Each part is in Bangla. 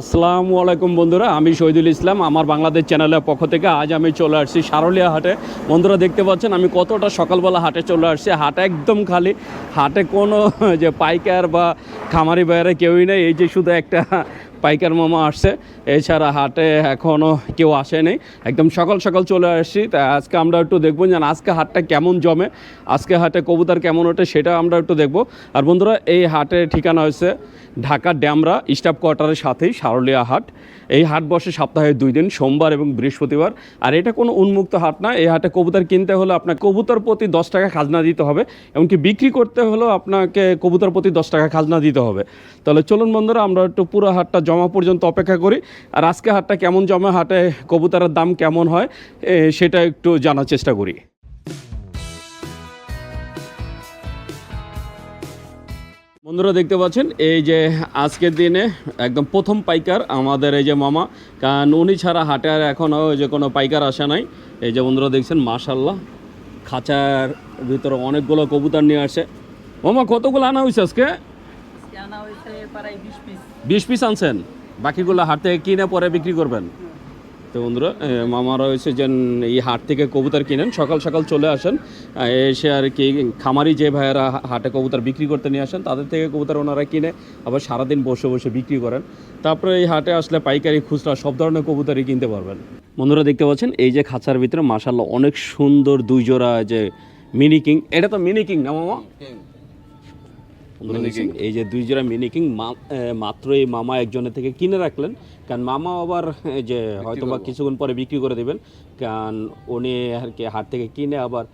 আসসালামু আলাইকুম বন্ধুরা, আমি শহীদুল ইসলাম, আমার বাংলাদেশ চ্যানেলের পক্ষ থেকে আজ আমি চলে আসছি সারলিয়া হাটে। বন্ধুরা, দেখতে পাচ্ছেন, আমি কতটা সকালবেলা হাটে চলে আসছি। হাট একদম খালি, হাটে কোনো যে পাইকার বা খামারি বাইরে কেউই নেই, এই যে শুধু একটা পাইকার মামা আসছে। এছাড়া হাটে এখনও কেউ আসেনি। একদম সকাল সকাল চলে আসছি। তা আজকে আমরা একটু দেখব যে আজকে হাটটা কেমন জমে, আজকে হাটে কবুতর কেমন ওঠে সেটা আমরা একটু দেখব। আর বন্ধুরা, এই হাটের ঠিকানা হয়েছে ঢাকা ড্যামরা স্টাফ কোয়ার্টারের সাথেই সারলিয়া হাট। এই হাট বসে সপ্তাহে দুই দিন, সোমবার এবং বৃহস্পতিবার। আর এটা কোনো উন্মুক্ত হাট না, এই হাটে কবুতর কিনতে হলে আপনার কবুতর প্রতি দশ টাকা খাজনা দিতে হবে, এমনকি বিক্রি করতে হলেও আপনাকে কবুতর প্রতি দশ টাকা খাজনা দিতে হবে। তাহলে চলুন বন্ধুরা, আমরা একটু পুরো হাটটা জমা পর্যন্ত অপেক্ষা করি, আর আজকে হাটটা কেমন জমা, হাটে কবুতরের দাম কেমন হয় সেটা একটু জানার চেষ্টা করি। বন্ধুরা দেখতে পাচ্ছেন এই যে আজকের দিনে একদম প্রথম পাইকার আমাদের এই যে মামা। কারণ উনি ছাড়া হাটে আর এখনও ওই যে কোনো পাইকার আসে নাই। এই যে বন্ধুরা দেখছেন মাশাল্লাহ খাঁচার ভিতরে অনেকগুলো কবুতর নিয়ে আসে। মামা কতগুলো আনা হয়েছে আজকে? বিশ পিস। আনছেন? বাকিগুলো হাট কিনে পরে বিক্রি করবেন? তো বন্ধুরা মামা রয়েছে যে এই হাট থেকে কবুতর কিনেন। সকাল সকাল চলে আসেন। এসে আর কি খামারি যে ভাইয়েরা হাটে কবুতর বিক্রি করতে নিয়ে আসেন, তাদের থেকে কবুতর ওনারা কিনে আবার সারাদিন বসে বসে বিক্রি করেন। তারপরে এই হাটে আসলে পাইকারি, খুচরা সব ধরনের কবুতরই কিনতে পারবেন। বন্ধুরা, দেখতে পাচ্ছেন, এই যে খাঁচার ভিতরে মাসাল্লাহ অনেক সুন্দর দুই জোড়া যে মিনি কিং এটা তো মিনি কিং না মামা? এই যে দুই জোড়া মিনি কিং মাত্র এই মামা একজনের থেকে কিনে রাখলেন। কারণ মামা আবার এই যে হয়তো বা কিছুক্ষণ পরে বিক্রি করে দেবেন। কারণ উনি আর কি হাট থেকে কিনে আবার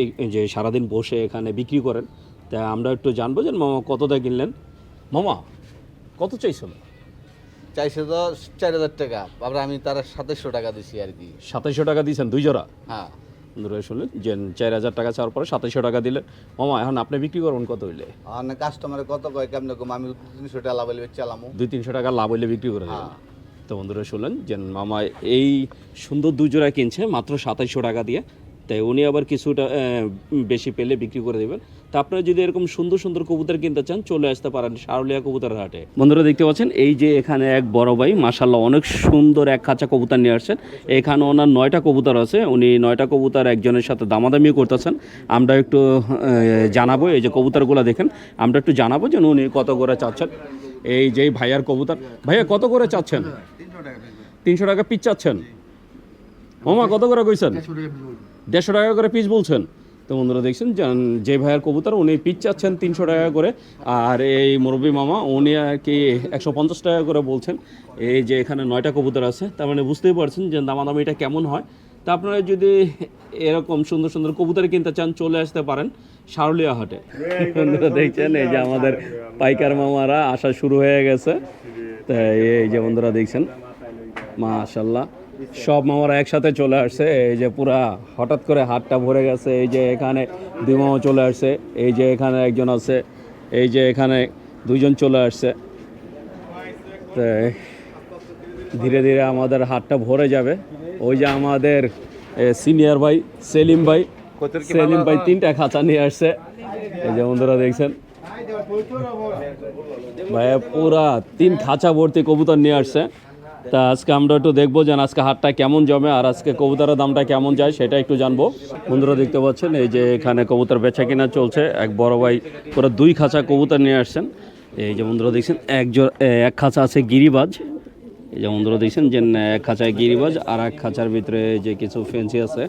এই যে সারাদিন বসে এখানে বিক্রি করেন। তা আমরা একটু জানব যে মামা কতটা কিনলেন। মামা কত চাইছিল চাইছে তো চার হাজার টাকা। আমি তার সাতাশশো টাকা দিছি আর কি। সাতাইশশো টাকা দিয়েছেন দুই জোড়া? হ্যাঁ। বন্ধুরা শুনলেন যে চার হাজার টাকা চাওয়ার পরে সাতাইশশো টাকা দিলেন। মামা এখন আপনি বিক্রি করবেন কত হইলে? আর কাস্টমারে কত কয় কেমন কম? আমি তিনশো টাকা লাভ হইলে চালামো দুই তিনশো টাকা লাভ হইলে বিক্রি করে দেবেন। হ্যাঁ। তো বন্ধুরা শুনলেন যে মামা এই সুন্দর দুজোড়া কিনছে মাত্র সাতাইশশো টাকা দিয়ে। তাই উনি আবার কিছুটা বেশি পেলে বিক্রি করে দেবেন। তা আপনারা যদি এরকম সুন্দর সুন্দর কবুতর কিনতে চান, চলে আসতে পারেন সারলিয়া কবুতর হাটে। বন্ধুরা দেখতে পাচ্ছেন, এই যে এখানে এক বড় ভাই মাসাল্লাহ অনেক সুন্দর এক খাঁচা কবুতর নিয়ে আসছেন। এখানে ওনার নয়টা কবুতর আছে, উনি নয়টা কবুতর একজনের সাথে দামাদামি করতেছেন। আমরা একটু জানাব, এই যে কবুতরগুলো দেখেন, আমরা একটু জানাব যে উনি কত করে চাচ্ছেন। এই যে ভাইয়ার কবুতর। ভাইয়া, কত করে চাচ্ছেন? তিনশো টাকা পিস চাচ্ছেন? মামা কত করে কইছেন? দেড়শো টাকা করে পিস বলছেন? তো বন্ধুরা দেখছেন যে- ভাইয়ের কবুতর, উনি পিস চাচ্ছেন তিনশো টাকা করে, আর এই মুরব্বী মামা, উনি আর কি একশো পঞ্চাশ টাকা করে বলছেন, এই যে এখানে নয়টা কবুতর আছে, তার মানে বুঝতেই পারছেন যে দামাদামিটা কেমন হয়। তা আপনারা যদি এরকম সুন্দর সুন্দর কবুতর কিনতে চান, চলে আসতে পারেন সারলিয়া হাটে। বন্ধুরা দেখছেন, এই যে আমাদের পাইকার মামারা, আসা শুরু হয়ে গেছে। তাই এই যে বন্ধুরা দেখছেন মাশাল্লাহ সব মামারা একসাথে চলে আসছে। এই যে পুরা হঠাৎ করে হাতটা ভরে গেছে। এই যে এখানে দুই মামা চলে আসছে। এই যে এখানে একজন আছে। এই যে এখানে দুজন চলে আসছে। তো ধীরে ধীরে আমাদের হাতটা ভরে যাবে। ওই যে আমাদের সিনিয়র ভাই সেলিম ভাই। সেলিম ভাই তিনটা খাঁচা নিয়ে আসছে। এই যে বন্ধুরা দেখছেন। ভাইয়া পুরা তিন খাঁচা ভর্তি কবুতর নিয়ে আসছে। তা আজকে আমরা একটু দেখব যে আজকে হাটটা কেমন জমে আর আজকে কবুতরের দামটা কেমন যায় সেটা একটু জানব। বন্ধুরা দেখতে পাচ্ছেন, এই যে এখানে কবুতর বেচা কিনা চলছে। এক বড় ভাই পুরো দুই খাঁচা কবুতর নিয়ে আসছেন। এই যে বন্ধুরা দেখছেন, এক এক খাঁচা আছে গিরিবাজ। এই যে বন্ধুরা দেখছেন যে এক খাঁচায় গিরিবাজ আর এক খাঁচার ভিতরে যে কিছু ফেন্সি আছে।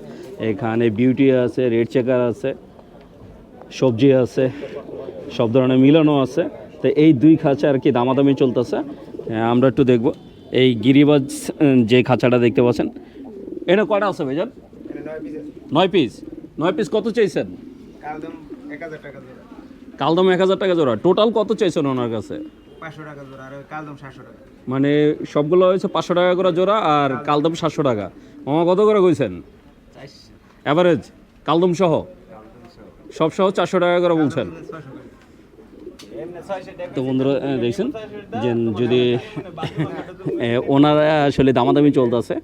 এখানে বিউটি আছে, রেড চেকার আছে, সবজি আছে, সব ধরনের মিলানো আছে। তো এই দুই খাঁচা আর কি দামাদামি চলতেছে। আমরা একটু দেখব। এই গিরিবাজ যে খাঁচাটা দেখতে পাচ্ছেন এটা কয়টা আছে ভাইজান? নয় পিস নয় পিস কত চাইছেন? কালদম এক হাজার টাকা জোড়া। টোটাল কত চাইছেন ওনার কাছে? মানে সবগুলো হয়েছে পাঁচশো টাকা করে জোড়া আর কালদম সাতশো টাকা। মামা কত করে কইছেন? অ্যাভারেজ কালদম সহ? সব সহ চারশো টাকা করে বলছেন। তো বন্ধুরা দেখছেন? যে যদি ওনারা আসলে দামাদামি চলতেছে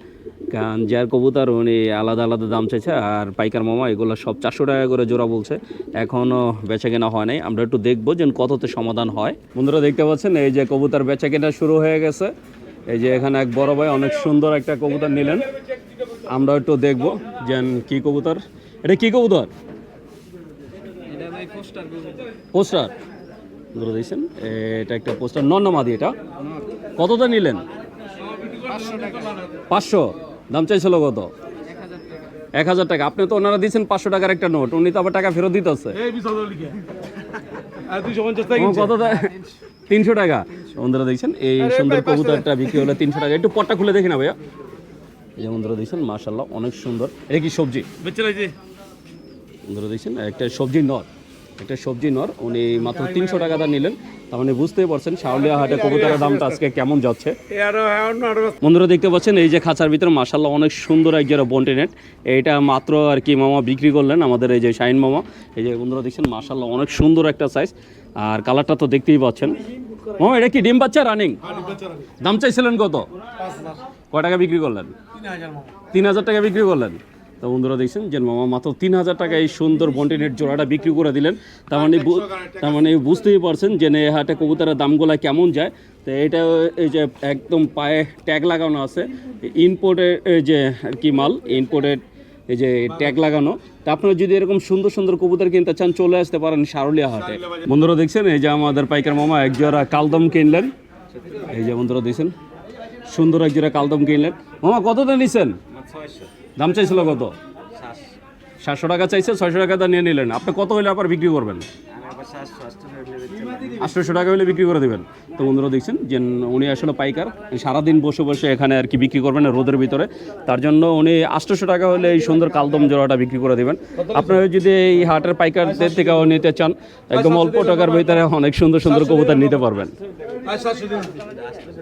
কারণ যার কবুতর উনি আলাদা আলাদা দাম চাইছে আর পাইকার মামা এগুলো সব চারশো টাকা করে জোড়া বলছে। এখনও বেচা কেনা হয় নাই আমরা একটু দেখব যে কততে সমাধান হয়। বন্ধুরা দেখতে পাচ্ছেন এই যে কবুতর বেচা কেনা শুরু হয়ে গেছে। এই যে এখানে এক বড় ভাই অনেক সুন্দর একটা কবুতর নিলেন। আমরা একটু দেখব যে কি কবুতর। এটা কি কবুতর। পোস্টার? বন্ধুরা দেখছেন এটা একটা পোস্টার। নন্নমাদি এটা। কতটা নিলেন? পাঁচশো। দাম চাইছিল কত? এক হাজার টাকা। আপনি তো ওনারা দিয়েছেন পাঁচশো টাকার একটা নোট। উনি তো আবার টাকা ফেরত দিতেছে। ও, তিনশো টাকা। বন্ধুরা দেখছেন এই সুন্দর কবুতরটা বিক্রি হলো তিনশো টাকা। একটু পটটা খুলে দেখি না ভাইয়া। এই যে বন্ধুরা দেখছেন মাশাল্লাহ অনেক সুন্দর। এটা কি সবজি? বন্ধুরা দেখছেন একটা সবজি নর একটা সবজি নর উনি মাত্র তিনশো টাকা দা নিলেন। তার মানে বুঝতেই পারছেন শাওলিয়া হাটে কবুতরের দামটা আজকে কেমন যাচ্ছে। বন্ধুরা দেখতে পাচ্ছেন এই যে খাঁচার ভিতরে মাসাল্লাহ অনেক সুন্দর এক জোড়া বন্টিনেট এইটা মাত্র আর কি মামা বিক্রি করলেন আমাদের এই যে শাইন মামা। এই যে বন্ধুরা দেখছেন মাসাল্লাহ অনেক সুন্দর একটা সাইজ আর কালারটা তো দেখতেই পাচ্ছেন। মামা এটা কি ডিম বাচ্চা রানিং দাম চাইছিলেন কত? কয় টাকা বিক্রি করলেন? তিন হাজার টাকা বিক্রি করলেন? তো বন্ধুরা দেখছেন, যে মামা মাত্র তিন হাজার টাকা এই সুন্দর বন্টিনেট জোড়াটা বিক্রি করে দিলেন। তার মানে তার মানে বুঝতেই পারছেন যে হাটে কবুতরের দামগুলো কেমন যায়। তো এটা এই যে একদম পায়ে ট্যাগ লাগানো আছে। ইনপোর্টের যে আর কি মাল ইনপোর্টেড এই যে ট্যাগ লাগানো। তা আপনারা যদি এরকম সুন্দর সুন্দর কবুতর কিনতে চান, চলে আসতে পারেন সারুলিয়া হাটে। বন্ধুরা দেখছেন, এই যে আমাদের পাইকার মামা এক জোড়া কালদম কিনলেন। এই যে বন্ধুরা দেখছেন, সুন্দর এক জোড়া কালদম কিনলেন। মামা, কতটা নিছেন? দাম চাইছিল কত? সাতশো। টাকা চাইছে ছয়শো টাকা নিয়ে নিলেন। আপনি কত হলে আবার বিক্রি করবেন? আটশোশো টাকা হলে বিক্রি করে দেবেন। তো বন্ধুরা দেখছেন যে উনি আসলে পাইকার। সারাদিন বসে বসে এখানে আর কি বিক্রি করবেন রোদের ভিতরে। তার জন্য উনি আটশোশো টাকা হলে এই সুন্দর কালদম জোড়াটা বিক্রি করে দেবেন। আপনারা যদি এই হাটের পাইকারদের থেকেও নিতে চান, একদম অল্প টাকার ভিতরে অনেক সুন্দর সুন্দর কবুতর নিতে পারবেন।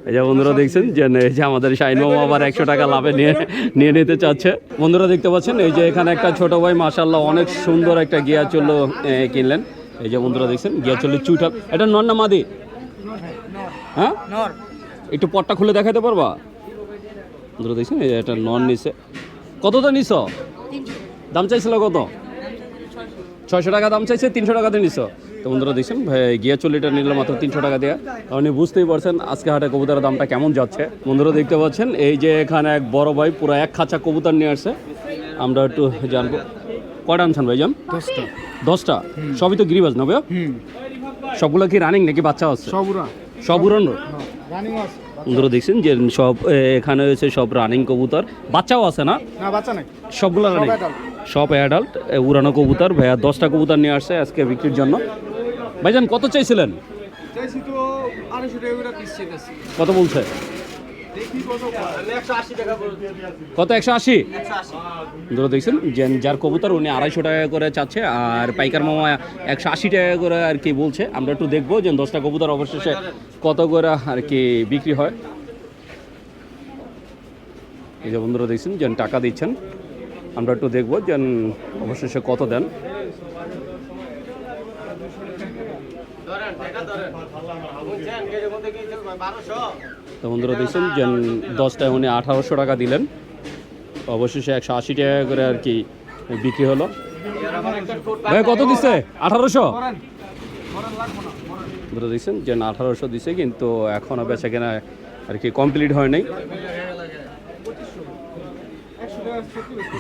এই যে বন্ধুরা দেখছেন যে এই যে আমাদের মামা আবার একশো টাকা লাভে নিয়ে নিয়ে নিতে চাচ্ছে। বন্ধুরা দেখতে পাচ্ছেন, এই যে এখানে একটা ছোট ভাই মাসাল্লাহ অনেক সুন্দর একটা গিয়া চলল কিনলেন। এই যে বন্ধুরা দেখছেন গিয়া চলল চুটাল এটা নন না মাদি? হ্যাঁ? একটু পটটা খুলে দেখাতে পারবা? বন্ধুরা দেখছেন এই যে একটা নন নিছে। কতটা নিছ? দাম চাইছিল কত? ছয়শো টাকা দাম চাইছে তিনশো টাকাতে নিছ। তো বন্ধুরা দেখছেন ভাই গিয়া চল্লিটা নিল মাত্র তিনশো টাকা দেওয়া আপনি বুঝতেই পারছেন আজকে হাটে কবুতরের দামটা কেমন যাচ্ছে। বন্ধুরা দেখতে পাচ্ছেন এই যে এখানে এক বড় ভাই পুরো এক খাঁচা কবুতর নিয়ে আসছে। আমরা একটু জানব। কয়টা আনছেন ভাইজান? দশটা। দশটা? সবই তো গিরিবাজ না ভাইয়া? সবগুলো কি রানিং নাকি বাচ্চা আছে? সবুরা সব উড়ানো বন্ধুরা দেখছেন যে সব এখানে হয়েছে সব রানিং কবুতর। বাচ্চাও আছে না? না বাচ্চা নাই। সবগুলো রানিং সব অ্যাডাল্ট উড়ানো কবুতর। ভাইয়া দশটা কবুতর নিয়ে আসছে আজকে বিক্রির জন্য। ভাইজান কত চাইছিলেন? কত বলছে? কত কত একশো আশি? ধরো দেখছেন যে যার কবুতর উনি আড়াইশো টাকা করে চাচ্ছে আর পাইকার মামা একশো আশি টাকা করে আর কি বলছে। আমরা একটু দেখব যে দশটা কবুতর অবশেষে কত করে আর কি বিক্রি হয়। এই যে বন্ধুরা দেখছেন যে টাকা দিচ্ছেন আমরা একটু দেখব যে অবশেষে কত দেন। তো বন্ধুরা দেখছেন যে দশটায় উনি আঠারোশো টাকা দিলেন। অবশেষে একশো আশি টাকা করে আর কি বিক্রি হলো। ভাই, কত দিচ্ছে আঠারোশো? বন্ধুরা দেখছেন যে আঠারোশো দিছে, কিন্তু এখনও বেচা কেনা আর কি কমপ্লিট হয় নাই।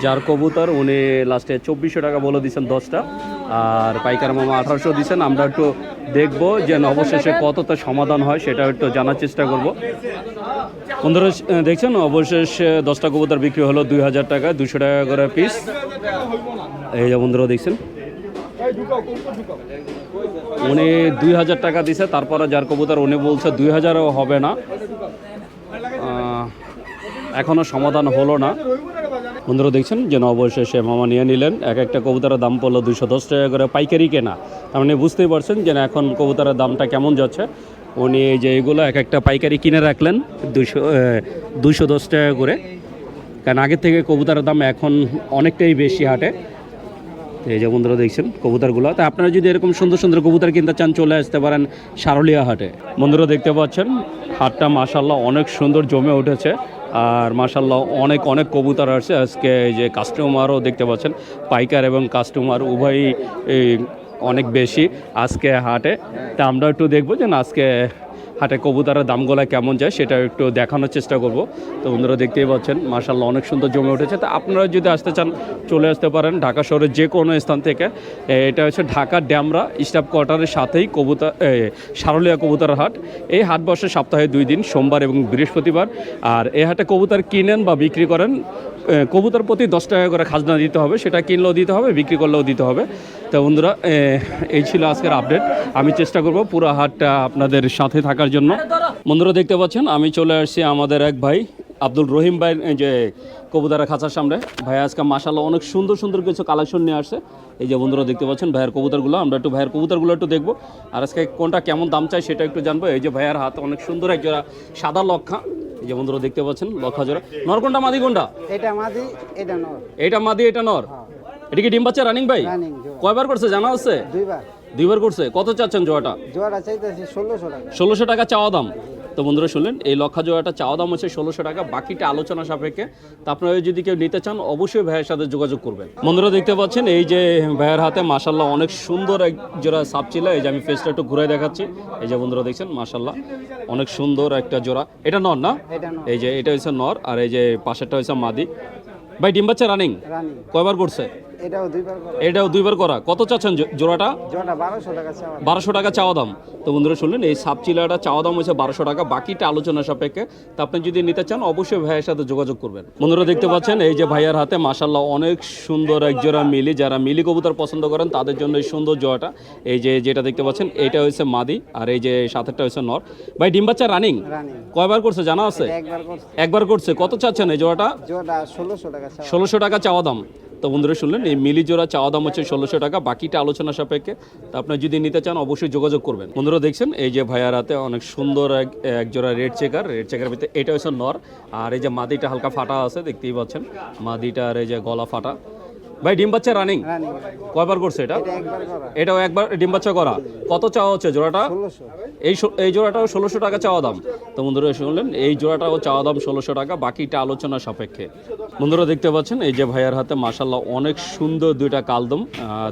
যার কবুতর উনি লাস্টে চব্বিশশো টাকা বলে দিচ্ছেন দশটা। আর পাইকার মামা আঠারোশো দিচ্ছেন আমরা একটু দেখব যে অবশেষে কতটা সমাধান হয় সেটা একটু জানার চেষ্টা করব। বন্ধুরা দেখছেন অবশেষে দশটা কবুতর বিক্রি হলো দুই হাজার টাকা দুশো টাকা করে পিস এই যে বন্ধুরা দেখছেন? উনি দুই হাজার টাকা দিছে তারপরে যার কবুতর উনি বলছে দুই হাজারও হবে না। আহ, এখনও সমাধান হলো না। বন্ধুরা দেখছেন যে অবশেষে মামা নিয়ে নিলেন। এক একটা কবুতরের দাম পড়ল দুশো দশ টাকা করে পাইকারি কেনা। তার মানে বুঝতেই পারছেন যে না, এখন কবুতরের দামটা কেমন যাচ্ছে। উনি এই যে এগুলো এক একটা পাইকারি কিনে রাখলেন দুশো দুশো দশ টাকা করে। কারণ আগের থেকে কবুতরের দাম এখন অনেকটাই বেশি হাটে। এই যে বন্ধুরা দেখছেন কবুতরগুলো। তা আপনারা যদি এরকম সুন্দর সুন্দর কবুতর কিনতে চান চলে আসতে পারেন সারলিয়া হাটে। বন্ধুরা দেখতে পাচ্ছেন হাটটা মাসাল্লাহ অনেক সুন্দর জমে উঠেছে। আর মাসাল্লাহ অনেক অনেক কবুতর আসছে। আজকে যে কাস্টমারও দেখতে পাচ্ছেন, পাইকার এবং কাস্টমার উভয়ই অনেক বেশি আজকে হাটে। তা আমরা একটু দেখব যে আজকে হাটে কবুতরের দামগুলো কেমন যায় সেটা একটু দেখানোর চেষ্টা করব। তো বন্ধুরা দেখতেই পাচ্ছেন মার্শাল্লাহ অনেক সুন্দর জমে উঠেছে। তো আপনারা যদি আসতে চান, চলে আসতে পারেন ঢাকা শহরের যে কোনো স্থান থেকে। এটা হচ্ছে ঢাকা ড্যামরা স্টাফ কোয়ার্টারের সাথেই কবুতর সারলিয়া কবুতর হাট। এই হাট বসে সপ্তাহে দুই দিন, সোমবার এবং বৃহস্পতিবার। আর এই হাটে কবুতর কিনেন বা বিক্রি করেন কবুতর প্রতি দশ টাকা করে খাজনা দিতে হবে, সেটা কিনলেও দিতে হবে, বিক্রি করলেও দিতে হবে। তো বন্ধুরা এই ছিল আজকের আপডেট আমি চেষ্টা করব পুরো হাটটা আপনাদের সাথে থাকার জন্য। বন্ধুরা, দেখতে পাচ্ছেন, আমি চলে আসছি আমাদের এক ভাই। আব্দুল রহিম ভাই যে কবুতরের খাঁচার সামনে। ভাই আজকে মাসাল্লাহ অনেক সুন্দর সুন্দর কিছু কালেকশন নিয়ে আসছে। এই যে বন্ধুরা দেখতে পাচ্ছেন ভাইয়ের কবুতরগুলো আমরা একটু ভাইয়ের কবুতরগুলো একটু দেখব। আর আজকে কোনটা কেমন দাম চাই সেটা একটু জানব। এই যে ভাইয়ের হাত অনেক সুন্দর এক জোড়া সাদা লক্ষা। এই যে বন্ধুরা দেখতে পাচ্ছেন লক্ষা জোড়া। নর কোনটা মাদি কোনটা? এটা মাদি এটা নর। এইটা মাদি এটা নর? এটা কি ডিম বাচ্চা রানিং ভাই? কয়বার করছে জানা আছে? দুইবার। দুইবার করছে। কত চাচ্ছেন জোড়াটা? জোড়া চাইতেছি ষোলোশো টাকা। ষোলোশো টাকা চাওয়া দাম। তো বন্ধুরা শুনলেন এই লক্ষা জোড়াটা চাওয়া দাম হচ্ছে ষোলোশো টাকা বাকিটা আলোচনা সাপেক্ষে। তা আপনারা যদি কেউ নিতে চান অবশ্যই ভাইয়ের সাথে যোগাযোগ করবেন। বন্ধুরা দেখতে পাচ্ছেন এই যে ভাইয়ের হাতে মাসাল্লাহ অনেক সুন্দর এক জোড়া সাপ ছিল এই যে আমি ফেসটা একটু ঘুরে দেখাচ্ছি। এই যে বন্ধুরা দেখছেন মাসাল্লাহ অনেক সুন্দর একটা জোড়া। এটা নর না? এই যে এটা হচ্ছে নর আর এই যে পাশেরটা হচ্ছে মাদি। ভাই ডিম বাচ্চা রানিং রানিং কয়বার করছে এটাও দুইবার করে। এটাও দুইবার করা। কত চাচ্ছেন জোড়াটা? জোড়া বারোশো টাকা চাওয়া বারোশো টাকা চাওয়া দাম। তো বন্ধুরা শুনলেন এই সাপ চিলাটা চাওয়া দাম হচ্ছে বারোশো টাকা। বাকিটা আলোচনা সাপেক্ষে। তো আপনি যদি নিতে চান অবশ্যই ভাইয়ের সাথে যোগাযোগ করবেন। বন্ধুরা দেখতে পাচ্ছেন এই যে ভাইয়ার হাতে মাসাল্লাহ অনেক সুন্দর এক জোড়া মিলি। যারা মিলি কবুতর পছন্দ করেন তাদের জন্য এই সুন্দর জোড়াটা। এই যে যেটা দেখতে পাচ্ছেন এটা হচ্ছে মাদি আর এই যে সাথেরটা হচ্ছে নর। ভাই ডিম বাচ্চা রানিং? কয়বার করছে জানা আছে? একবার করছে। কত চাচ্ছেন এই জোড়াটা? জোড়া ষোলোশো টাকা চাওয়া ষোলোশো টাকা চাওয়া দাম। তো বন্ধুরা শুনলেন এই মিলি জোড়া চাওয়া দাম হচ্ছে ষোলোশো টাকা বাকিটা আলোচনা সাপেক্ষে। তো আপনার যদি নিতে চান অবশ্যই যোগাযোগ করবেন। বন্ধুরা দেখছেন এই যে ভাইয়ার হাতে অনেক সুন্দর এক এক জোড়া রেড চেকার রেড চেকার ভিতরে এটা হচ্ছে নর আর এই যে মাদিটা হালকা ফাটা আছে দেখতেই পাচ্ছেন মাদিটা আর এই যে গলা ফাটা। ভাই ডিম বাচ্চা রানিং কয়বার করছে এটা? এটাও একবার ডিম বাচ্চা করা। কত চাওয়া হচ্ছে জোড়াটা? এই এই জোড়াটাও ষোলোশো টাকা চাওয়া দাম। তো বন্ধুরা শুনলেন এই জোড়াটাও চাওয়া দাম ষোলোশো টাকা বাকিটা আলোচনা সাপেক্ষে। বন্ধুরা দেখতে পাচ্ছেন এই যে ভাইয়ার হাতে মাসাল্লাহ অনেক সুন্দর দুইটা কালদম।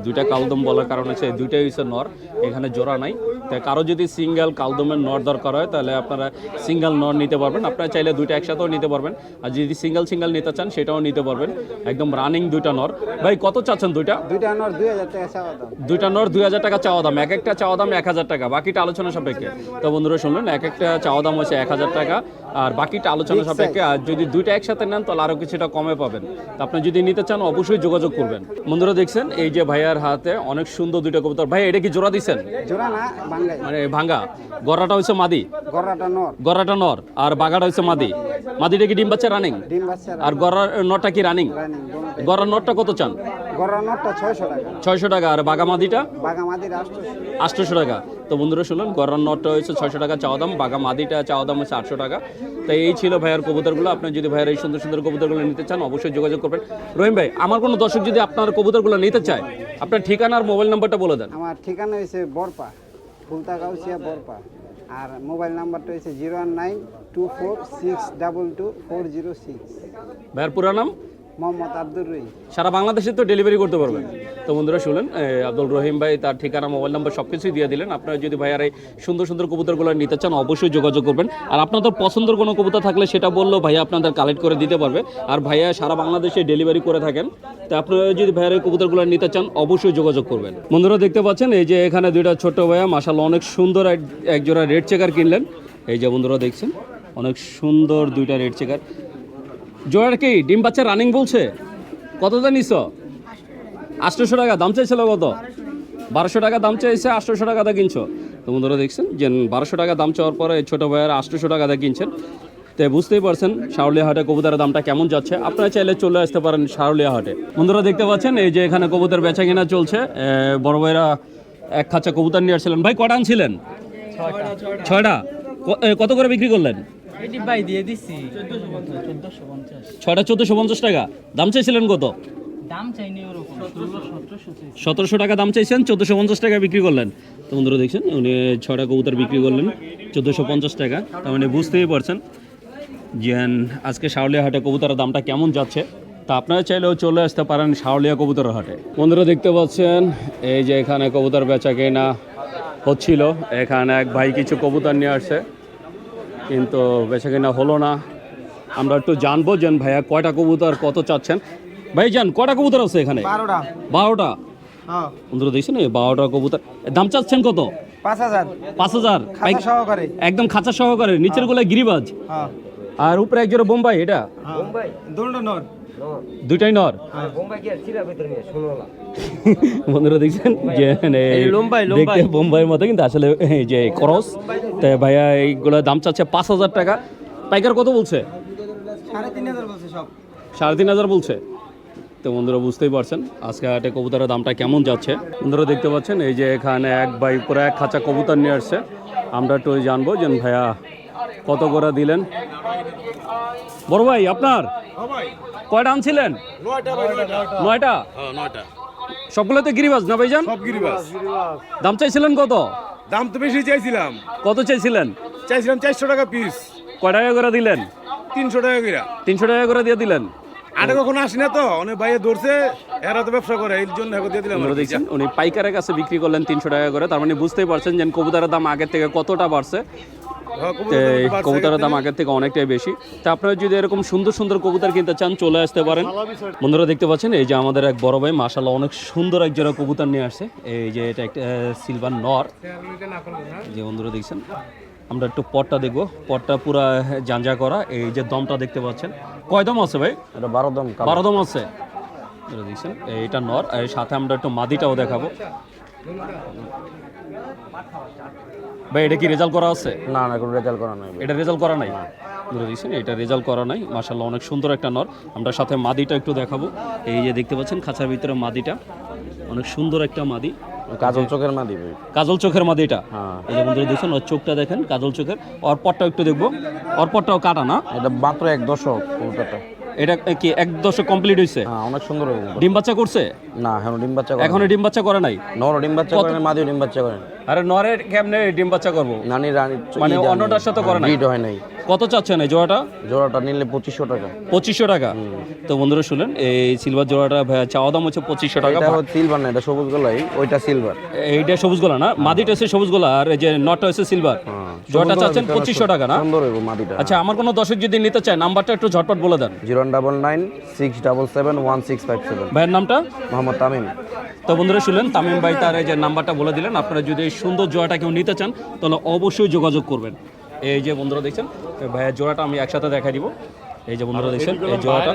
দুইটা কালদম বলার কারণ হচ্ছে দুইটাই হচ্ছে নর এখানে জোড়া নাই। তাই কারও যদি সিঙ্গেল কালদমের নর দরকার হয় তাহলে আপনারা সিঙ্গেল নর নিতে পারবেন। আপনারা চাইলে দুইটা একসাথেও নিতে পারবেন। আর যদি সিঙ্গেল সিঙ্গেল নিতে চান সেটাও নিতে পারবেন। একদম রানিং দুইটা নর। ভাই কত চাচ্ছেন দুইটা? দুইটা নর দুই হাজার টাকা চাওয়া দাম। দুইটা নর দুই হাজার টাকা চাওয়া দাম। এক একটা চাওয়া দাম এক হাজার টাকা। বাকিটা আলোচনা সাপেক্ষে। তো বন্ধুরা শুনলেন এক একটা চাওয়া দাম হচ্ছে এক হাজার টাকা। আর বাকিটা আলোচনা সাপেক্ষে আর যদি দুইটা একসাথে নেন তাহলে আরও কিছুটা কমে পাবেন। তো আপনি যদি নিতে চান অবশ্যই যোগাযোগ করবেন। বন্ধুরা দেখছেন এই যে ভাইয়ার হাতে অনেক সুন্দর দুইটা কবুতর। ভাই এটা কি জোড়া দিচ্ছেন মানে ভাঙ্গা। গড়াটা হচ্ছে মাদি। গড়াটা নর। আর বাঘাটা হচ্ছে মাদি। মাদিটা কি ডিম বাচ্চা রানিং আর গড়ার নরটা কি রানিং গড়ার নরটা কত চান? ছয়শো টাকা। আর বাগা মাদিটা? বাঘা আটশোশো আটশোশো টাকা। তো বন্ধুরা শুনলেন গড়ার নটটা হচ্ছে ছয়শো টাকা চাওয়া দাম বাঘা মাদিটা চাওয়া দাম হচ্ছে আটশো টাকা। তো এই ছিল ভাইয়ার কবুতরগুলো আপনি যদি ভাইয়ার এই সুন্দর সুন্দর কবুতরগুলো নিতে চান অবশ্যই যোগাযোগ করবেন। রহিম ভাই আমার কোনো দর্শক যদি আপনার কবুতরগুলো নিতে চায় আপনার ঠিকানা আর মোবাইল নাম্বারটা বলে দেন। আমার ঠিকানা হয়েছে বরপা ফুলতা গাউসিয়া বরপা। আর মোবাইল নাম্বারটা হয়েছে zero one nine two four six double two four zero six. ভাইয়ার পুরা নাম? মোহাম্মদ আব্দুর রহি সারা বাংলাদেশে তো ডেলিভারি করতে পারবেন তো বন্ধুরা শুনলেন আব্দুল রহিম ভাই তার ঠিকানা, মোবাইল নাম্বার সব কিছুই দিয়ে দিলেন। আপনারা যদি ভাইয়ার এই সুন্দর সুন্দর কবুতরগুলো নিতে চান, অবশ্যই যোগাযোগ করবেন। আর আপনাদের পছন্দের কোনো কবুতর থাকলে সেটা বললেও ভাইয়া আপনাদের কালেক্ট করে দিতে পারবে। আর ভাইয়া সারা বাংলাদেশে ডেলিভারি করে থাকেন। তো আপনারা যদি ভাইয়ার এই কবুতরগুলো নিতে চান, অবশ্যই যোগাযোগ করবেন। বন্ধুরা দেখতে পাচ্ছেন, এই যে এখানে দুইটা ছোট ভাইয়া মাসাল অনেক সুন্দর এক এক রেড চেকার কিনলেন। এই যে বন্ধুরা দেখছেন, অনেক সুন্দর দুইটা রেড চেকার জোড়ার কি ডিম বাচ্চা রানিং বলছে? কত জানিস আটশোশো টাকা দাম চাইছিল কত? বারোশো টাকা দাম চাইছে আটশোশো টাকা দিয়ে কিনছো। তো বন্ধুরা দেখছেন যে বারোশো টাকা দাম চাওয়ার পরে এই ছোটো ভাইয়ের আটশোশো টাকা দিয়ে কিনছেন। তো বুঝতেই পারছেন শাওলিয়া হাটে কবুতরের দামটা কেমন যাচ্ছে। আপনারা চাইলে চলে আসতে পারেন শাওলিয়া হাটে বন্ধুরা দেখতে পাচ্ছেন এই যে এখানে কবুতর বেচা কিনা চলছে। বড় ভাইরা এক খাঁচা কবুতর নিয়ে আসছিলেন। ভাই কটা আনছিলেন? ছয়টা। কত করে বিক্রি করলেন? এটি বাই দিয়ে দিচ্ছি চোদ্দশো পঞ্চাশ ছয়টা টাকা। দাম চাইছিলেন কত? দাম চাইনি ওরকম। ষোলো সতেরোশো টাকা দাম চাইছেন চোদ্দোশো পঞ্চাশ টাকা বিক্রি করলেন। তো বন্ধুরা দেখছেন উনি ছয়টা কবুতর বিক্রি করলেন চোদ্দোশো পঞ্চাশ টাকা। তার মানে বুঝতেই পারছেন যেন আজকে শাওলিয়া হাটে কবুতরের দামটা কেমন যাচ্ছে। তা আপনারা চাইলেও চলে আসতে পারেন শাওলিয়া কবুতরের হাটে। বন্ধুরা দেখতে পাচ্ছেন এই যে এখানে কবুতর বেচা কেনা হচ্ছিল। এখানে এক ভাই কিছু কবুতর নিয়ে আসছে। কিন্তু বেচা কিনা হলো না। আমরা একটু জানব যেন ভাইয়া কয়টা কবুতর কত চাচ্ছেন? ভাই যান কয়টা কবুতর আছে এখানে? বারোটা। বারোটা? হ্যাঁ। বন্ধুরা দেখছেন এই বারোটা কবুতর? দাম চাচ্ছেন কত? পাঁচ হাজার। পাঁচ হাজার? সহকারে। একদম খাঁচা সহকারে নিচেরগুলা গিরিবাজ। হ্যাঁ। আর উপরে এক জোড়া বোম্বাই এটা? দুটো নর। দুইটাই নর? বন্ধুরা দেখছেন? যে মানে দেখতে বোম্বাইয়ের মতো কিন্তু আসলে এই যে করস। তাই ভাইয়া এইগুলো দাম চাচ্ছে পাঁচ হাজার টাকা। পাইকার কত বলছে? সাড়ে তিন হাজার বলছে সাড়ে তিন হাজার বলছে। তো বন্ধুরা বুঝতেই পারছেন আজকে হাটে কবুতরের দামটা কেমন যাচ্ছে। বন্ধুরা দেখতে পাচ্ছেন এই যে এখানে এক বাই পুরো এক খাঁচা কবুতর নিয়ে আসছে। আমরা একটু জানব যে ভাইয়া কত করে দিলেন? বড় ভাই আপনার? কয়টা আনছিলেন? নয়টা? সবগুলোতে গিরিবাজ না ভাইজান? সব গিরিবাস দাম চাইছিলেন কত? দাম তো বেশি চাইছিলাম। কত চাইছিলেন? চাইছিলাম চারশো টাকা পিস কয় টাকা করে দিলেন? তিনশো টাকা করে। তিনশো টাকা করে দিয়ে দিলেন। আগে কখনো আসি না তো অনেক ভাইয়ে ধরছে এরা তো ব্যবসা করে এই জন্য দিয়ে দিলাম আপনারা দেখছেন উনি পাইকারের কাছে বিক্রি করলেন তিনশো টাকা করে তার মানে বুঝতেই পারছেন যে কবুতরের দাম আগের থেকে কতটা বাড়ছে। কবুতরের দাম আগের থেকে অনেকটাই বেশি। তা আপনারা যদি এরকম সুন্দর সুন্দর কবুতর কিনতে চান চলে আসতে পারেন। বন্ধুরা দেখতে পাচ্ছেন এই যে আমাদের এক বড় ভাই মাসাল্লাহ অনেক সুন্দর এক জোড়া কবুতর নিয়ে আসছে। এই যে এটা একটা সিলভার নর। যে বন্ধুরা দেখছেন? আমরা একটু পটটা দেখব। পটটা পুরা জাঞ্জা করা। এই যে দমটা দেখতে পাচ্ছেন। কয় দম আছে ভাই? এটা বারো দম বারো দম আছে। এটা দেখছেন? এইটা নর। এর সাথে আমরা একটু মাদিটাও দেখাবো। ভাই এটা কি রেজাল্ট করা আছে? না না কোনো রেজাল্ট করা নাই এটা রেজাল্ট করা নাই? ধরে দিচ্ছেন এটা রেজাল্ট করা নাই। মাশাল্লাহ অনেক সুন্দর একটা নর। আমরা সাথে মাদিটা একটু দেখাবো। এই যে দেখতে পাচ্ছেন খাঁচার ভিতরে মাদিটা। অনেক সুন্দর একটা মাদি। কাজল চোখের মা দিবে কাজল চোখের মাদি এটা। হ্যাঁ। এই যে বন্ধুরা দেখছেন ওর চোখটা দেখেন কাজল চোখের। ওর পরটাও একটু দেখব। ওর পরটাও কাটা না? এটা মাত্র এক দশক এটা কি এক দশক কমপ্লিট হয়েছে হ্যাঁ অনেক সুন্দর কবুতর ডিম বাচ্চা করছে? না এখন ডিম বাচ্চা করে এখনও ডিম বাচ্চা করে নাই? নর ডিম বাচ্চা করেন মাদিও ডিম বাচ্চা করেন আরে নরের কেমনে ডিম বাচ্চা করব? নানি রানী মানে অন্যটার সাথে করে নাই? ব্রিড হয় নাই। কত চাচ্ছেন এই জোড়াটা? জোড়াটা নিলে পঁচিশশো টাকা। পঁচিশশো টাকা? তো বন্ধুরা শুনলেন এই সিলভার জোড়াটা ভাইয়া চাওয়া দাম হচ্ছে পঁচিশশো টাকা। এটা সিলভার না এটা সবুজ গলাই ওইটা সিলভার এইটা সবুজ গোলা না? মাদিটা হচ্ছে সবুজ গোলা আর এই যে নটটা হচ্ছে সিলভার জোড়াটা চাচ্ছেন পঁচিশশো টাকা না? সুন্দর হইব মাদিটা। আচ্ছা আমার কোনো দর্শক যদি নিতে চায় নাম্বারটা একটু ঝটপট বলে দেন। Zero double nine six double seven one six five seven. ভাইয়ের নামটা? মোহাম্মদ তামিম। তো বন্ধুরা শুনলেন তামিম ভাই তার এই যে নাম্বারটা বলে দিলেন আপনারা যদি সুন্দর জোড়াটা কেউ নিতে চান তাহলে অবশ্যই যোগাযোগ করবেন। এই যে বন্ধুরা দেখছেন ভাইয়ের জোড়াটা আমি একসাথে দেখাই দিব। এই যে বন্ধুরা দেখছেন এই জোড়াটা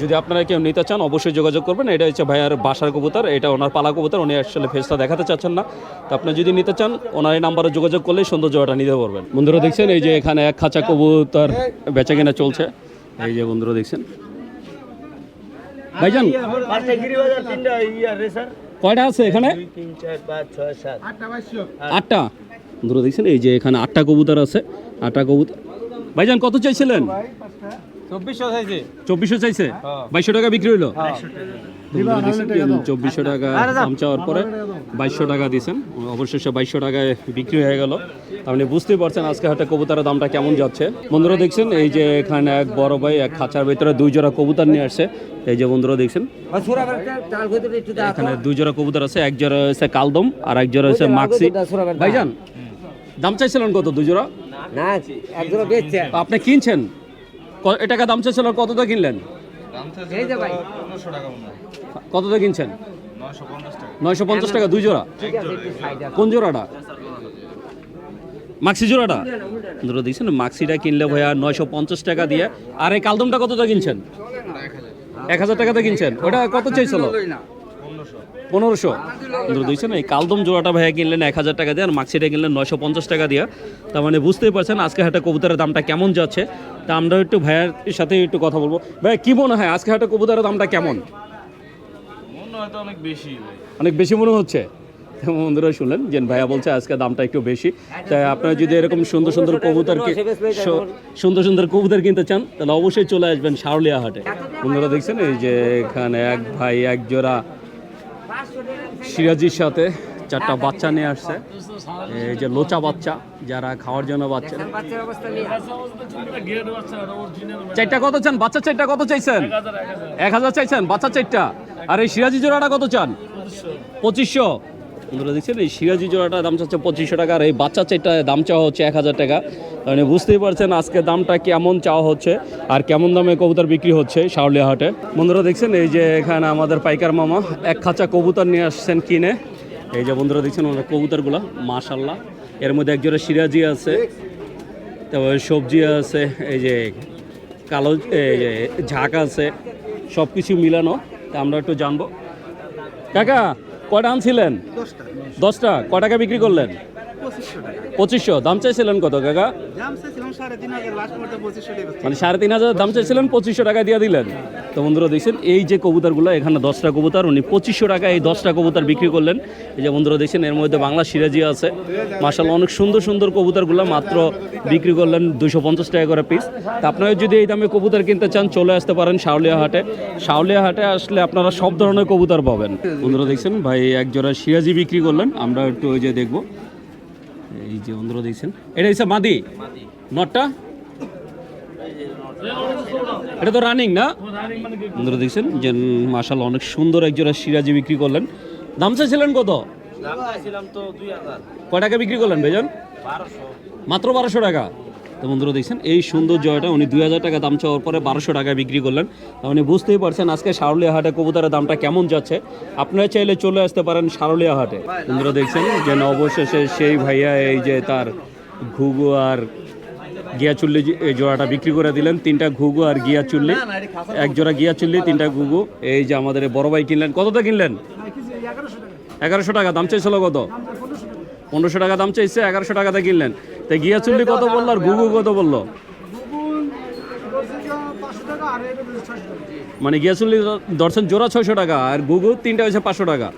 যদি আপনারা কেউ নিতে চান অবশ্যই যোগাযোগ করবেন। এটা হচ্ছে ভাইয়ার বাসার কবুতর এটা ওনার পালা কবুতর উনি আসলে ফেসটা দেখাতে চাচ্ছেন না। তো আপনি যদি নিতে চান ওনার এই নাম্বারে যোগাযোগ করলে সুন্দর জোড়াটা নিতে পারবেন। বন্ধুরা দেখছেন এই যে এখানে এক খাঁচা কবুতর বেচা কেনা চলছে। এই যে বন্ধুরা দেখছেন। ভাইজান কয়টা আছে এখানে? আটটা ধরে দেখছেন এই যে এখানে আটটা কবুতর আছে আটটা কবুতর। ভাইজান কত চাইছিলেন? চব্বিশশো চাইছে। চব্বিশশো চাইছে? বাইশশো টাকা বিক্রি হইল চব্বিশশো টাকা দাম চাওয়ার পরে বাইশশো টাকা দিয়েছেন অবশেষে বাইশশো টাকায় বিক্রি হয়ে গেল। আপনি বুঝতেই পারছেন আজকে হাটে কবুতরের দামটা কেমন যাচ্ছে। বন্ধুরা দেখছেন এই যে এখানে এক বড় ভাই এক খাঁচার ভিতরে দুই জোড়া কবুতর নিয়ে আসছে। এই যে বন্ধুরা দেখছেন এখানে দুই জোড়া কবুতর আছে এক জোড়া হচ্ছে কালদম আর এক জোড়া হচ্ছে মাক্সি। ভাইজান দাম চাইছিলেন কত দুই জোড়া? না আপনি কিনছেন? এটাকে দাম চাইছিল কত দিয়ে কিনলেন? এই যে ভাই। কত দিয়ে কিনছেন? নয়শো পঞ্চাশ টাকা। দুই জোড়া? কোন জোড়াটা? মাক্সি জোড়াটা? ধরো দেখছেন মাক্সিটা কিনলে ভাইয়া নয়শো পঞ্চাশ টাকা দিয়ে। আর এই কালদমটা কত দিয়ে কিনছেন এক হাজার। টাকাতে কিনছেন। ওটা কত চাইছিল? পনেরোশো। ধরো দেখছেন এই কালদম জোড়াটা ভাইয়া কিনলেন এক হাজার টাকা দিয়ে আর মাক্সিটা কিনলেন নয়শো পঞ্চাশ টাকা দিয়ে। তার মানে বুঝতেই পারছেন আজকে হাটে কবুতরের দামটা কেমন যাচ্ছে। তা আমরা একটু ভাইয়ার সাথে একটু কথা বলব। ভাইয়া কি মনে হয় আজকে হাটে কবুতরের দামটা কেমন? অনেক বেশি মনে হচ্ছে? বন্ধুরা শুনলেন যে ভাইয়া বলছে আজকে দামটা একটু বেশি। তাই আপনারা যদি এরকম সুন্দর সুন্দর কবুতর সুন্দর সুন্দর কবুতর কিনতে চান তাহলে অবশ্যই চলে আসবেন শাওলিয়া হাটে। বন্ধুরা দেখছেন এই যে এখানে এক ভাই এক জোড়া সিরাজির সাথে চারটা বাচ্চা নিয়ে আসছে। এই যে লোচা বাচ্চা যারা খাওয়ার জন্য বাচ্চা। চারটা কত চান? বাচ্চা চারটা কত চাইছেন? এক হাজার চাইছেন? বাচ্চা চারটা। আর এই সিরাজি জোড়াটা কত চান? পঁচিশশো। বন্ধুরা দেখছেন, এই সিরাজি জোড়াটা দাম চাচ্ছে পঁচিশশো টাকা আর এই বাচ্চা চারটা দাম চাওয়া হচ্ছে এক হাজার টাকা। মানে বুঝতেই পারছেন আজকে দামটা কেমন চাওয়া হচ্ছে আর কেমন দামে কবুতর বিক্রি হচ্ছে শাওলিয়া হাটে। বন্ধুরা দেখছেন, এই যে এখানে আমাদের পাইকার মামা এক খাঁচা কবুতর নিয়ে আসছেন কিনে। এই যে বন্ধুরা দেখছেন ওনার কবুতরগুলো মাশাল্লাহ এর মধ্যে একজোড়া সিরাজি আছে, তারপরে সবজি আছে, এই যে কালো, এই যে ঝাঁক আছে সব কিছু মিলানো। তা আমরা একটু জানব। কাকা কয়টা আনছিলেন? দশটা। কটাকা টাকা বিক্রি করলেন? পঁচিশশো দাম চাইছিলেন কত কাকা? মানে সাড়ে তিন হাজার দাম চাইছিলেন পঁচিশশো টাকা দিয়ে দিলেন। তো বন্ধুরা দেখছেন, এই যে কবুতরগুলো, এখানে দশটা কবুতর, উনি পঁচিশশো টাকা এই দশটা কবুতর বিক্রি করলেন। এই যে বন্ধুরা দেখছেন, এর মধ্যে বাংলা সিরাজি আছে। মার্শাল অনেক সুন্দর সুন্দর কবুতরগুলো মাত্র বিক্রি করলেন দুশো পঞ্চাশ টাকা করে পিস তা আপনারা যদি এই দামে কবুতর কিনতে চান, চলে আসতে পারেন শাওলিয়া হাটে শাওলিয়া হাটে আসলে আপনারা সব ধরনের কবুতর পাবেন। বন্ধুরা দেখছেন, ভাই এক জোড়া সিরাজি বিক্রি করলেন। আমরা একটু ওই যে দেখব। এই যে বন্ধুরা দেখছেন, এটা হচ্ছে মাদি? নটটা? এটা তো রানিং না? বন্ধুরা দেখছেন যে মাসাল অনেক সুন্দর একজোড়া সিরাজি বিক্রি করলেন। দাম চাইছিলেন কত? কয় টাকা বিক্রি করলেন ভাইজান? মাত্র বারোশো টাকা। তো বন্ধুরা দেখছেন, এই সুন্দর জয়টা উনি দুই হাজার টাকা দাম চাওয়ার পরে বারোশো টাকা বিক্রি করলেন। উনি বুঝতেই পারছেন আজকে সারলিয়া হাটে কবুতরের দামটা কেমন যাচ্ছে। আপনারা চাইলে চলে আসতে পারেন সারলিয়া হাটে। বন্ধুরা দেখছেন যেন অবশেষে সেই ভাইয়া এই যে তার ঘুঘু আর গিয়া চুল্লি এই জোড়াটা বিক্রি করে দিলেন। তিনটা ঘুঘু আর গিয়া চুল্লি এক জোড়া গিয়া চুল্লি তিনটা ঘুঘু। এই যে আমাদের বড় ভাই কিনলেন। কতটা কিনলেন? এগারোশো টাকা। দাম চাইছিল কত? পনেরোশো টাকা দাম চাইছে এগারোশো টাকাতে কিনলেন। তো গিয়া চুল্লি কত বলল আর ঘুঘু কত বলল? মানে গিয়া চুল্লি দর্শন জোড়া ছয়শো টাকা আর ঘুঘু তিনটা হচ্ছে পাঁচশো টাকা।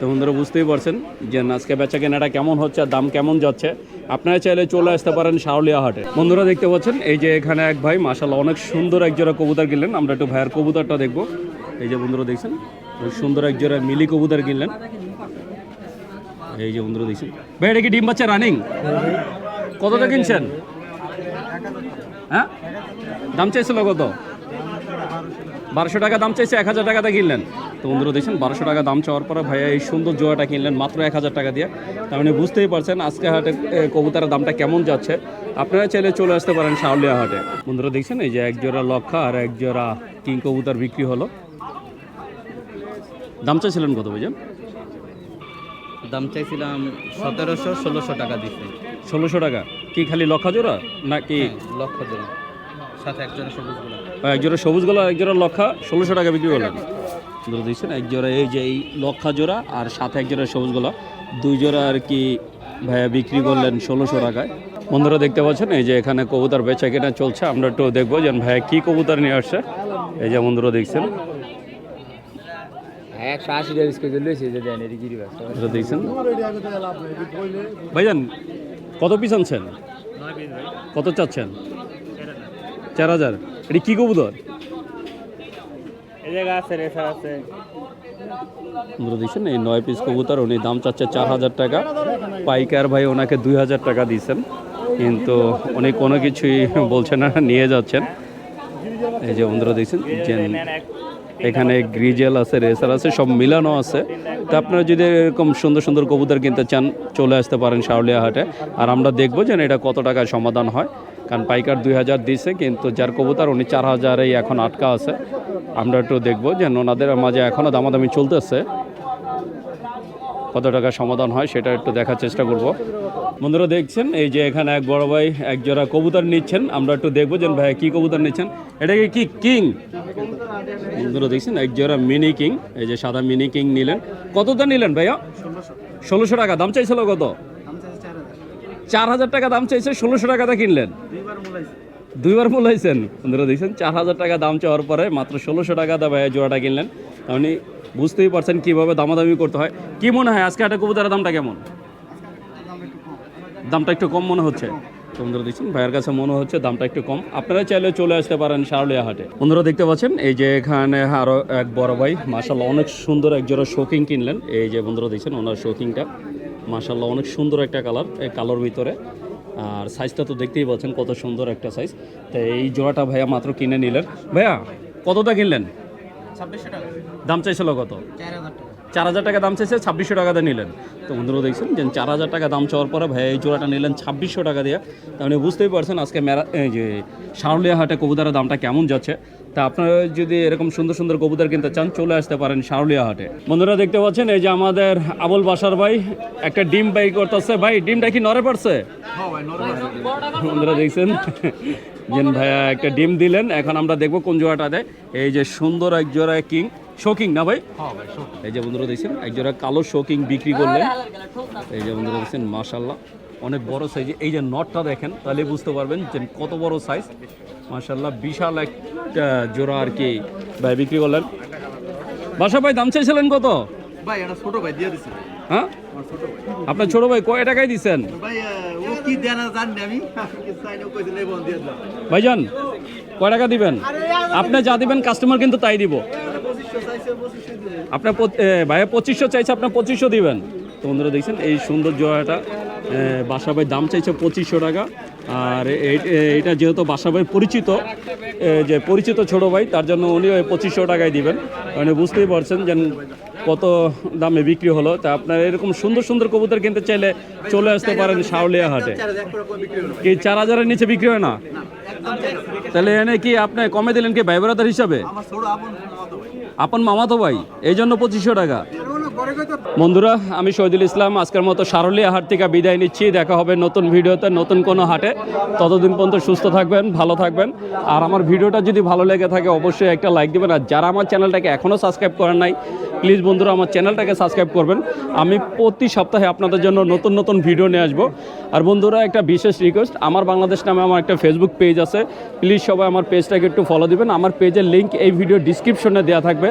তো বন্ধুরা বুঝতেই পারছেন যে আজকে বেচা কেনাটা কেমন হচ্ছে আর দাম কেমন যাচ্ছে। আপনারা চাইলে চলে আসতে পারেন শাওলিয়া হাটে। বন্ধুরা দেখতে পাচ্ছেন, এই যে এখানে এক ভাই মাসাল্লাহ অনেক সুন্দর এক জোড়া কবুতর কিনলেন। আমরা একটু ভাইয়ের কবুতরটা দেখব। এই যে বন্ধুরা দেখছেন সুন্দর এক জোড়া মিলি কবুতর কিনলেন। এই যে বন্ধুরা দেখছেন, ভাই, এটা কি ডিম বাচ্চা রানিং? কতটা কিনছেন? হ্যাঁ? দাম চাইছিল কত? বারোশো টাকা, দাম চাইছে এক হাজার টাকাতে কিনলেন। তো বন্ধুরা দেখছেন বারোশো টাকা দাম চাওয়ার পরে ভাইয়া এই সুন্দর জোয়াটা কিনলেন মাত্র এক হাজার টাকা দিয়ে। তার মানে বুঝতেই পারছেন আজকে হাটে কবুতরের দামটা কেমন যাচ্ছে। আপনারা চাইলে চলে আসতে পারেন শাওলিয়া হাটে। বন্ধুরা দেখছেন এই যে এক জোড়া লক্ষা আর এক জোড়া কিং কবুতার বিক্রি হলো। দাম চাইছিলেন কত ভাইজান? দাম চাইছিলাম সতেরোশো ষোলোশো টাকা দিতে ষোলোশো টাকা। কি খালি লক্ষা জোড়া নাকি? লক্ষ জোড়া। সাথে একজনের সবুজগুলা এক জোড়া সবুজ গোলা এক জোড়া লক্ষা ষোলোশো টাকা বিক্রি করলেন। বন্ধুরা দেখছেন। এক জোড়া এই যে এই লক্ষা জোড়া আর সাথে এক জোড়া সবুজ গোলাপ। দুই জোড়া আর কি ভাইয়া বিক্রি করলেন ষোলোশো টাকায়। বন্ধুরা দেখতে পাচ্ছেন এই যে এখানে কবুতর বেচা কেনা চলছে। আমরা একটু দেখব যে ভাইয়া কী কবুতর নিয়ে আসছে। এই যে বন্ধুরা দেখছেন। বন্ধুরা ভাইজান কত পিস আনছেন? কত চাচ্ছেন? চার হাজার। এটি কী কবুতর এই জায়গা আছে রেসার আছে দেখছেন এই নয় পিস কবুতর, উনি দাম চাচ্ছে চার হাজার টাকা। পাইকার ভাই ওনাকে দুই হাজার টাকা দিয়েছেন। কিন্তু উনি কোনো কিছুই বলছেন না, নিয়ে যাচ্ছেন। এই যে বন্ধুরা দেখছেন, যে এখানে গ্রিজেল আছে, রেসার আছে, সব মিলানো আছে। তো আপনারা যদি এরকম সুন্দর সুন্দর কবুতর কিনতে চান, চলে আসতে পারেন শাওলিয়া হাটে। আর আমরা দেখব যে এটা কত টাকায় সমাধান হয়। কারণ পাইকার দুই হাজার দিয়েছে কিন্তু যার কবুতর উনি চার হাজারেই এখন আটকা আছে। আমরা একটু দেখব যে ওনাদের মাঝে এখনও দামাদামি চলতেছে। কত টাকা সমাধান হয় সেটা একটু দেখার চেষ্টা করব। বন্ধুরা দেখছেন, এই যে এখানে এক বড় ভাই এক জোড়া কবুতর নিচ্ছেন। আমরা একটু দেখব যে ভাই কি কবুতর নিচ্ছেন। এটা কি কি কিং? বন্ধুরা দেখছেন এক জোড়া মিনি কিং, এই যে সাদা মিনি কিং নিলেন। কতটা নিলেন ভাইয়া? ষোলোশো টাকা। দাম চাইছিল কত? চার হাজার টাকা দাম চাইছে ষোলোশো টাকাতে কিনলেন। দুইবার মূলাইছেন। বন্ধুরা দেখছেন চার হাজার টাকা দাম চাওয়ার পরে মাত্র ষোলোশো টাকা দা ভাইয়া জোড়াটা কিনলেন। আপনি বুঝতেই পারছেন কীভাবে দামাদামি করতে হয়। কি মনে হয় আজকে একটা কবুতরের দামটা কেমন? দামটা একটু কম মনে হচ্ছে। বন্ধুরা দেখছেন ভাইয়ের কাছে মনে হচ্ছে দামটা একটু কম। আপনারা চাইলে চলে আসতে পারেন শারলিয়া হাটে। বন্ধুরা দেখতে পাচ্ছেন এই যে এখানে আরও এক বড় ভাই মাসাল্লাহ অনেক সুন্দর এক জোড়া শোকিং কিনলেন। এই যে বন্ধুরা দেখছেন ওনার শোকিংটা মাসাল্লাহ অনেক সুন্দর একটা কালার এই কালোর ভিতরে। আর সাইজটা তো দেখতেই পাচ্ছেন কত সুন্দর একটা সাইজ তো এই জোড়াটা ভাইয়া মাত্র কিনে নিলেন। ভাইয়া কতটা কিনলেন? ছাব্বিশশো টাকা। দাম চাইছিল কত? চার হাজার টাকা। চার হাজার টাকা দাম চাইছে ছাব্বিশশো টাকাতে নিলেন। তো বন্ধুরা দেখছেন যে চার হাজার টাকা দাম চাওয়ার পরে ভাই এই জোড়াটা নিলেন ছাব্বিশশো টাকা দিয়ে। তাহলে বুঝতেই পারছেন আজকে মেরা এই যে শারলিয়া হাটে কবুতরের দামটা কেমন যাচ্ছে। তা আপনারা যদি এরকম সুন্দর সুন্দর কবুতর কিনতে চান, চলে আসতে পারেন শারলিয়া হাটে। বন্ধুরা দেখতে পাচ্ছেন, এই যে আমাদের আবুল বাসার ভাই একটা ডিম বাই করতেছে। ভাই, ডিমটা কি নরে পড়ছে? বন্ধুরা দেখছেন জেন ভাইয়া একটা ডিম দিলেন। এখন আমরা দেখব কোন জোড়াটা দেয়। এই যে সুন্দর এক জোড়া কিং। শোকিং না ভাই? এই যে বন্ধুরা দেখছেন এক জোড়া কালো শোকিং বিক্রি করলেন। এই যে বন্ধুরা দেখছেন মাশাল্লাহ অনেক বড় সাইজ। এই যে নটটা দেখেন তাহলে বুঝতে পারবেন যে কত বড় সাইজ। মাশাল্লাহ বিশাল একটা জোড়া আর কি ভাই বিক্রি করলেন। বাসা ভাই দাম চাইছিলেন কত? ভাই এটা ছোট ভাই দিয়ে দিছে। হ্যাঁ? আপনার ছোট ভাই কয় টাকায় দিচ্ছেন ভাইজান কয় টাকা দিবেন? আপনি যা দিবেন কাস্টমার কিন্তু তাই দিব। আপনার ভাইয়া পঁচিশশো চাইছে, আপনার পঁচিশশো দিবেন। তো বন্ধুরা দেখছেন, এই সুন্দর বাসা ভাই দাম চাইছে পঁচিশশো টাকা। আর এটা যেহেতু বাসা ভাই পরিচিত যে পরিচিত ছোট ভাই, তার জন্য উনি পঁচিশশো টাকায় দিবেন। মানে বুঝতেই পারছেন যে কত দামে বিক্রি হলো? তা আপনার এরকম সুন্দর সুন্দর কবুতর কিনতে চাইলে চলে আসতে পারেন শাওলিয়া হাটে। কি চার হাজারের নিচে বিক্রি হয় না? তাহলে এনে কি আপনি কমে দিলেন কি ভাইবরাদার হিসাবে? আপন মামাতো ভাই এই জন্য পঁচিশশো টাকা। বন্ধুরা, আমি শহীদুল ইসলাম। আজকের মতো সারলিয়া হাট থেকে বিদায় নিচ্ছি। দেখা হবে নতুন ভিডিওতে নতুন কোনো হাটে। ততদিন পর্যন্ত সুস্থ থাকবেন, ভালো থাকবেন। আর আমার ভিডিওটা যদি ভালো লেগে থাকে, অবশ্যই একটা লাইক দিবেন। আর যারা আমার চ্যানেলটাকে এখনও সাবস্ক্রাইব করেন নাই প্লিজ বন্ধুরা, আমার চ্যানেলটাকে সাবস্ক্রাইব করবেন। আমি প্রতি সপ্তাহে আপনাদের জন্য নতুন নতুন ভিডিও নিয়ে আসব। আর বন্ধুরা, একটা বিশেষ রিকোয়েস্ট আমার বাংলাদেশ নামে আমার একটা ফেসবুক পেজ আছে। প্লিজ সবাই আমার পেজটাকে একটু ফলো দিবেন। আমার পেজের লিঙ্ক এই ভিডিও ডিসক্রিপশনে দেওয়া থাকবে।